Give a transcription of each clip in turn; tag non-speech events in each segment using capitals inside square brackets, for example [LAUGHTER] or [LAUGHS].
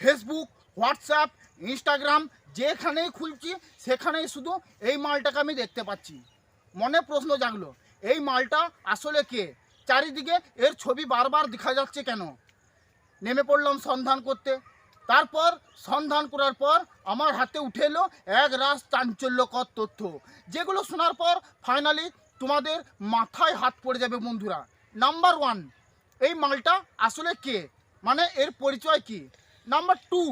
Facebook WhatsApp Instagram যেখানেই খুলছি, সেখানেই শুধু এই মালটাকে আমি দেখতে পাচ্ছি। মনে প্রশ্ন জাগলো, এই মালটা আসলে কে? চারিদিকে এর ছবি বারবার দেখা যাচ্ছে কেন? নেমে পড়লাম সন্ধান করতে। তারপর সন্ধান করার পর আমার হাতে উঠে এলো এক রাস চাঞ্চল্যকর তথ্য। যেগুলো শোনার পর ফাইনালি তোমাদের মাথায় হাত পড়ে যাবে বন্ধুরা। নাম্বার ওয়ান এই মালটা আসলে কে? মানে এর পরিচয় কি? নাম্বার টু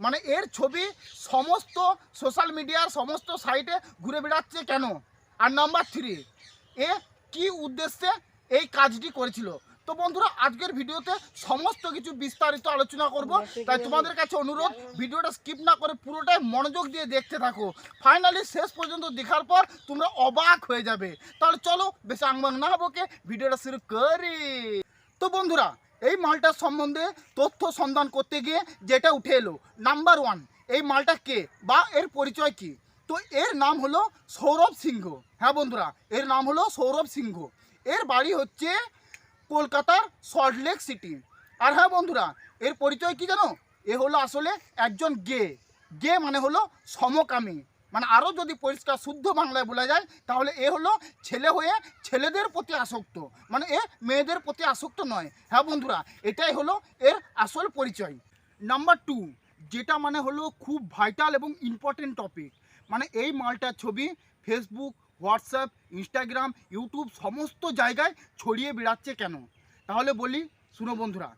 মানে এর ছবি সমস্ত সোশ্যাল মিডিয়ার সমস্ত সাইটে ঘুরে বেড়াচ্ছে কেন? আর নাম্বার থ্রি এ কি উদ্দেশ্যে এই কাজটি করেছিল? তো বন্ধুরা আজকের ভিডিওতে সমস্ত কিছু বিস্তারিত আলোচনা করব। তাই তোমাদের কাছে অনুরোধ ভিডিওটা স্কিপ না করে পুরোটাই মনোযোগ দিয়ে দেখতে থাকো। ফাইনালি শেষ পর্যন্ত দেখার পর তোমরা অবাক হয়ে যাবে। তাহলে চলো বেশি আংবাং না বকে ভিডিওটা শুরু করি। তো বন্ধুরা এই মালটার সম্বন্ধে তথ্য সন্ধান করতে গিয়ে যেটা উঠে এলো নাম্বার ওয়ান এই মালটা কে বা এর পরিচয় কি? তো এর নাম হলো সৌরভ সিংহ। হ্যাঁ বন্ধুরা, এর নাম হলো সৌরভ সিংহ। এর বাড়ি হচ্ছে কলকাতার সল্টলেক সিটি। আর হ্যাঁ বন্ধুরা, এর পরিচয় কি জানো? এ হলো আসলে একজন গে। গে মানে হলো সমকামী। মানে আরও যদি পরিষ্কার, শুদ্ধ বাংলায় বলা যায়, তাহলে এ হলো ছেলে হয়ে ছেলেদের প্রতি আসক্ত। মানে এ মেয়েদের প্রতি আসক্ত নয়। হ্যাঁ বন্ধুরা, এটাই হলো এর আসল পরিচয়। নাম্বার টু যেটা মানে হলো খুব ভাইটাল এবং ইম্পর্টেন্ট টপিক মানে এই মালটার ছবি ফেসবুক হোয়াটসঅ্যাপ ইনস্টাগ্রাম ইউটিউব সমস্ত জায়গায় ছড়িয়ে বেড়াচ্ছে কেন? তাহলে বলি, শুনো বন্ধুরা,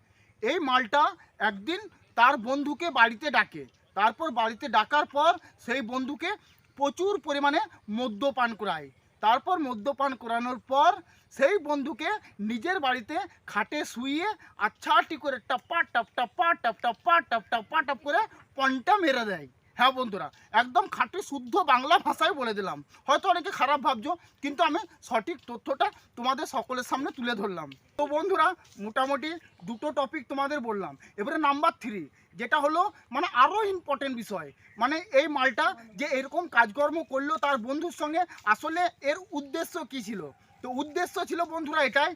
এই মালটা একদিন তার বন্ধুকে বাড়িতে ডাকে। তারপর বাড়িতে ডাকার পর সেই বন্ধুকে প্রচুর পরিমাণে মদ্যপান করায় তারপর মদ্যপান করানোর পর সেই বন্ধুকে নিজের বাড়িতে খাটে শুইয়ে আচ্ছাটি করে টাপ্পা টাপ টাপ্পা টাপ টাপ্পা টাপ টাপ্পা টাপ করে পনটা মেরে দেয় হ্যাঁ বন্ধুরা, একদম খাঁটি শুদ্ধ বাংলা ভাষায় বলে দিলাম। হয়তো অনেকে খারাপ ভাবছ, কিন্তু আমি সঠিক তথ্যটা তোমাদের সকলের সামনে তুলে ধরলাম। তো বন্ধুরা, মোটামুটি দুটো টপিক তোমাদের বললাম। এবারে নাম্বার থ্রি যেটা হলো মানে আরও ইম্পর্টেন্ট বিষয়। মানে এই মালটা যে এরকম কাজকর্ম করল তার বন্ধুর সঙ্গে, আসলে এর উদ্দেশ্য কী ছিল? তো উদ্দেশ্য ছিল বন্ধুরা এটাই,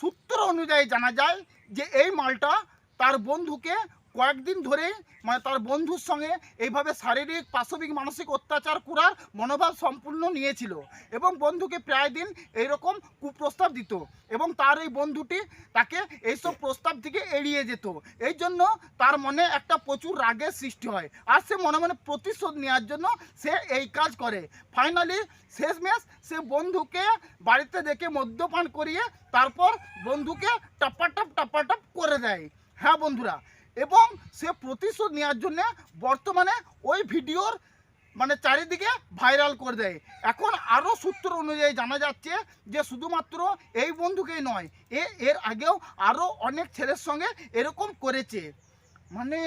সূত্র অনুযায়ী জানা যায় যে এই মালটা তার বন্ধুকে কয়েকদিন ধরেই মানে তার বন্ধুর সঙ্গে এইভাবে শারীরিক, পাশবিক, মানসিক অত্যাচার করার মনোভাব সম্পূর্ণ নিয়েছিল এবং বন্ধুকে প্রায় দিন এইরকম কুপ্রস্তাব দিত এবং তার এই বন্ধুটি তাকে এইসব প্রস্তাব থেকে এড়িয়ে যেত। এই জন্য তার মনে একটা প্রচুর রাগের সৃষ্টি হয় আর সে মনে মনে প্রতিশোধ নেওয়ার জন্য সে এই কাজ করে। ফাইনালি শেষমেশ সে বন্ধুকে বাড়িতে দেখে মদ্যপান করিয়ে তারপর বন্ধুকে টাপ্পাটাপ টাপ্পাটাপ করে দেয়। হ্যাঁ বন্ধুরা এবং সে প্রতিশোধ নেওয়ার জন্য বর্তমানে ওই ভিডিওর মানে চারিদিকে ভাইরাল করে দেয়। এখন আরও সূত্র অনুযায়ী জানা যাচ্ছে যে শুধুমাত্র এই বন্ধুকেই নয়, এ এর আগেও আরও অনেক ছেলের সঙ্গে এরকম করেছে। মানে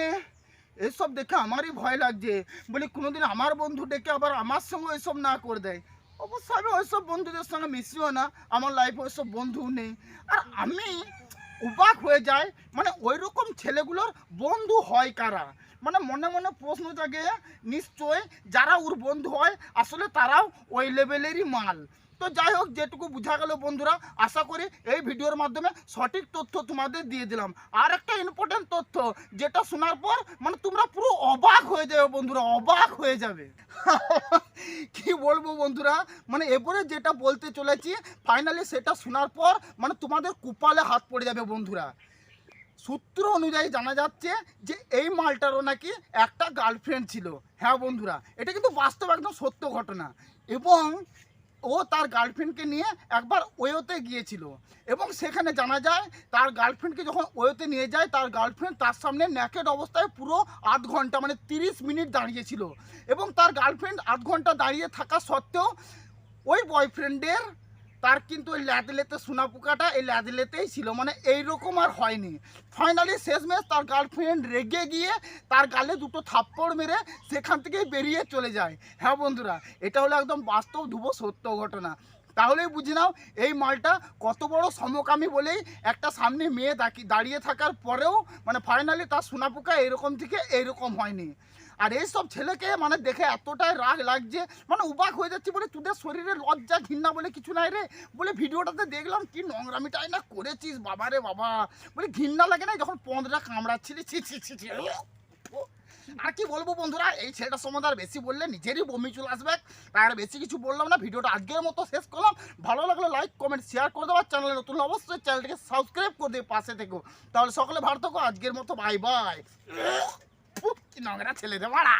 এসব দেখে আমারই ভয় লাগছে। বলি কোনোদিন আমার বন্ধু ডেকে আবার আমার সঙ্গে এসব না করে দেয়। অবশ্য আমি ওইসব বন্ধুদের সঙ্গে মিশিও না, আমার লাইফে ওইসব বন্ধু নেই। আর আমি অবাক হয়ে যায়। মানে ওই রকম ছেলেগুলোর বন্ধু হয় কারা? মানে মনে মনে প্রশ্ন জাগে নিশ্চয় যারা ওর বন্ধু হয়, আসলে তারাও ওই লেভেলেরই মাল। তো যাই হোক, যেটুকু বোঝা গেল বন্ধুরা, আশা করি এই ভিডিওর মাধ্যমে সঠিক তথ্য তোমাদের দিয়ে দিলাম। আর একটা ইম্পর্টেন্ট তথ্য, যেটা শোনার পর মানে তোমরা পুরো অবাক হয়ে যাবে বন্ধুরা, অবাক হয়ে যাবে। [LAUGHS] কি বলব বন্ধুরা মানে এরপরে যেটা বলতে চলেছি ফাইনালি সেটা শোনার পর মানে তোমাদের কুপালে হাত পড়ে যাবে বন্ধুরা। সূত্র অনুযায়ী জানা যাচ্ছে যে, এই মালটারও নাকি একটা গার্লফ্রেন্ড ছিল। হ্যাঁ বন্ধুরা, এটা কিন্তু বাস্তব একদম সত্য ঘটনা। এবং ও তার গার্লফ্রেন্ডকে নিয়ে একবার ওয়েতে গিয়েছিল। এবং সেখানে জানা যায়, তার গার্লফ্রেন্ডকে যখন ওয়েতে নিয়ে যায়, তার গার্লফ্রেন্ড তার সামনে ন্যাকেড অবস্থায় পুরো আধ ঘণ্টা মানে তিরিশ মিনিট দাঁড়িয়েছিল। এবং তার গার্লফ্রেন্ড আধ ঘণ্টা দাঁড়িয়ে থাকা সত্ত্বেও ওই বয়ফ্রেন্ডের তার কিন্তু ওই ল্যাদলেতে সোনা পোকাটা এই ল্যাদলেতেই ছিল মানে এইরকম আর হয়নি। ফাইনালি শেষ শেষমেশ তার গার্লফ্রেন্ড রেগে গিয়ে তার গালে দুটো থাপ্পড় মেরে সেখান থেকেই বেরিয়ে চলে যায়। হ্যাঁ বন্ধুরা, এটা হলো একদম বাস্তব ধুব সত্য ঘটনা। তাহলেই বুঝে নাও, এই মালটা কত বড় সমকামী বলেই একটা সামনে মেয়ে দাঁড়িয়ে থাকার পরেও মানে ফাইনালি তার সোনা পোকা এরকম থেকে এইরকম হয়নি। আর এইসব ছেলেকে মানে দেখে এতটাই রাগ লাগছে মানে উবাক হয়ে যাচ্ছে বলে তোদের শরীরে লজ্জা ঘৃণা বলে কিছু নাই রে। বলে ভিডিওটাতে দেখলাম, কি নোংরামিটাই না করেছিস বাবা রে বাবা। বলে ঘৃণা লাগে না যখন পন্দরা কামড়াচ্ছিলি, ছি ছি ছি ছি আর কি বলব বন্ধুরা, এই ছেলেটার সম্বন্ধে আর বেশি বললে নিজেরই বমি চলে আসবে। তাই আর বেশি কিছু বললাম না, ভিডিওটা আজকের মতো শেষ করলাম। ভালো লাগলে লাইক কমেন্ট শেয়ার করে দেওয়ার চ্যানেলে নতুন অবশ্যই চ্যানেলটিকে সাবস্ক্রাইব করে দিয়ে পাশে থেকো। তাহলে সকলে ভালো থাকো, আজকের মতো বাই বাই নোংরা ছেলে রে বাড়া